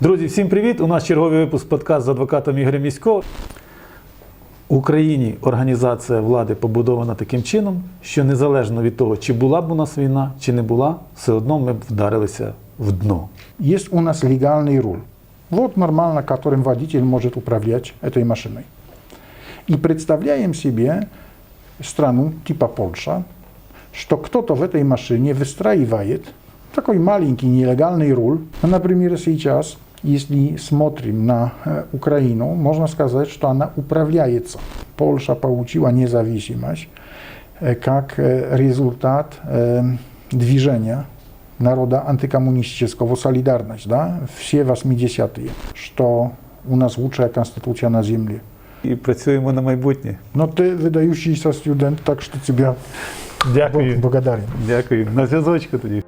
Друзі, всім привіт! У нас черговий випуск подкаст з адвокатом Ігорем Місько. В Україні організація влади побудована таким чином, що незалежно від того, чи була б у нас війна, чи не була, все одно ми б вдарилися в дно. Есть у нас легальный руль. Вот нормально, которым водитель может управлять этой машиной. И представляем себе страну типа Польша, что кто-то в этой машине выстраивает такой маленький нелегальный руль. Ну, Например, сейчас, если смотрим на э, Украину, можно сказать, что она управляется. Польша получила независимость э, как э, результат э, движения народа антикоммунистического «Солидарность», да, все 80-е, что у нас лучшая конституция на земле. І працюємо на майбутнє. Но ты выдающийся студент, так что тебя Дякую. благодарен. Дякую. На зв'язочку тоді.